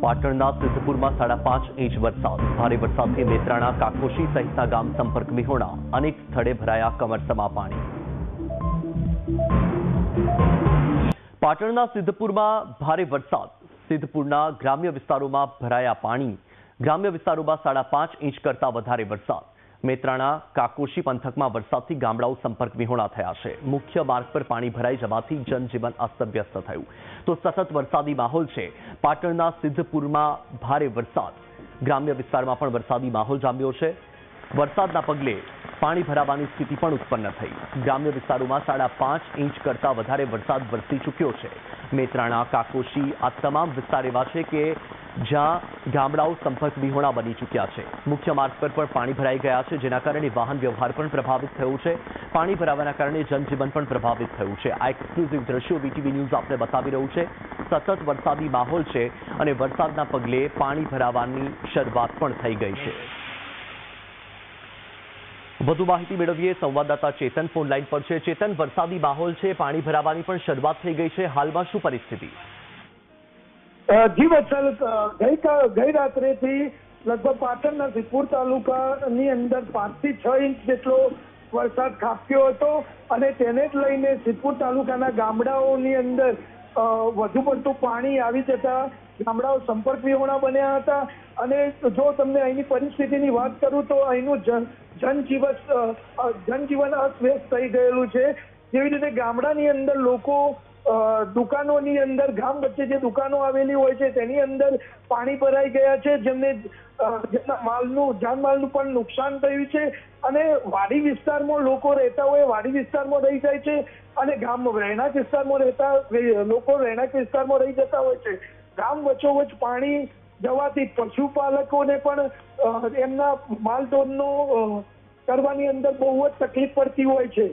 પાટણના સિદ્ધપુરમાં સાડા પાંચ ઇંચ વરસાદ. ભારે વરસાદથી મેત્રાણા, કાકોશી સહિતના ગામ સંપર્ક વિહોણા. અનેક સ્થળે ભરાયા કમરસમા પાણી. પાટણના સિદ્ધપુરમાં ભારે વરસાદ. સિદ્ધપુરના ગ્રામ્ય વિસ્તારોમાં ભરાયા પાણી. ગ્રામ્ય વિસ્તારોમાં સાડા પાંચ ઇંચ કરતા વધારે વરસાદ. મેત્રાણા, કાકોશી પંથકમાં વરસાદથી ગામડાઓ સંપર્ક વિહોણા થયા છે. મુખ્ય માર્ગ પર પાણી ભરાઈ જવાથી જનજીવન અસ્તવ્યસ્ત થયું. તો સતત વરસાદી માહોલ છે. પાટણના સિદ્ધપુરમાં ભારે વરસાદ. ગ્રામ્ય વિસ્તારમાં પણ વરસાદી માહોલ જામ્યો છે. વરસાદના પગલે પાણી ભરાવાની સ્થિતિ પણ ઉત્પન્ન થઈ. ગ્રામ્ય વિસ્તારોમાં સાડા પાંચ ઇંચ કરતા વધારે વરસાદ વરસી ચૂક્યો છે. મેત્રાણા, કાકોશી આ તમામ વિસ્તાર એવા છે કે જ્યાં ગામડાઓ સંપર્ક વિહોણા બની ચૂક્યા છે. મુખ્ય માર્ગ પર પણ પાણી ભરાઈ ગયા છે, જેના કારણે વાહન વ્યવહાર પણ પ્રભાવિત થયો છે. પાણી ભરાવાના કારણે જનજીવન પણ પ્રભાવિત થયું છે. આ એક્સક્લુઝિવ દ્રશ્યો વીટીવી ન્યૂઝ આપને બતાવી રહ્યું છે. સતત વરસાદી માહોલ છે અને વરસાદના પગલે પાણી ભરાવાની શરૂઆત પણ થઈ ગઈ છે. વધુ માહિતી મેળવીએ સંવાદદાતા ચેતન ફોન પર છે. ચેતન, વરસાદી માહોલ છે, પાણી ભરાવાની પણ શરૂઆત થઈ ગઈ છે. હાલમાં શું પરિસ્થિતિ? જી વત્સલ ગઈકાલ ગઈ રાત્રેથી લગભગ પાટણના સિપુર તાલુકાની અંદર પાંચથી છ ઇંચ જેટલો વરસાદ ખાબક્યો હતો અને તેને જ લઈને સિપુર તાલુકાના ગામડાઓની અંદર વધુ પડતું પાણી આવી જતા ગામડાઓ સંપર્ક વિહોણા બન્યા હતા. અને જો તમને અહીંની પરિસ્થિતિની વાત કરું તો અહીંનું જન, જનજીવન જનજીવન અસ્તવ્યસ્ત થઈ ગયેલું છે. જેવી રીતે ગામડાની અંદર લોકો દુકાનોની અંદર ગામ વચ્ચે જે દુકાનો આવેલી હોય છે તેની અંદર પાણી ભરાઈ ગયા છે જેમને જેમના માલનું જાનમાલનું પણ નુકસાન થયું છે અને વાડી વિસ્તારમાં લોકો રહેતા હોય વાડી વિસ્તારમાં રહી જાય છે અને ગામ રહેણાંક વિસ્તારમાં રહેતા લોકો રહેણાંક વિસ્તારમાં રહી જતા હોય છે. ગામ વચ્ચોવચ પાણી જવાથી પશુપાલકોને પણ એમના માલઢોરનો અ, કરવાની અંદર બહુ જ તકલીફ પડતી હોય છે.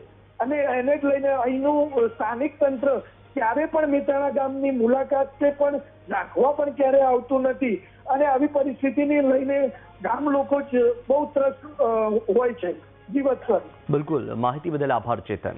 અને એને જ લઈને અહીંનું સ્થાનિક તંત્ર ક્યારે પણ મિત્રાણા ગામની મુલાકાત પણ રાખવા પણ ક્યારે આવતું નથી. અને આવી પરિસ્થિતિને લઈને ગામ લોકો જ બહુ ત્રસ્ત હોય છે. જીવત સર બિલકુલ. માહિતી બદલ આભાર, ચેતન.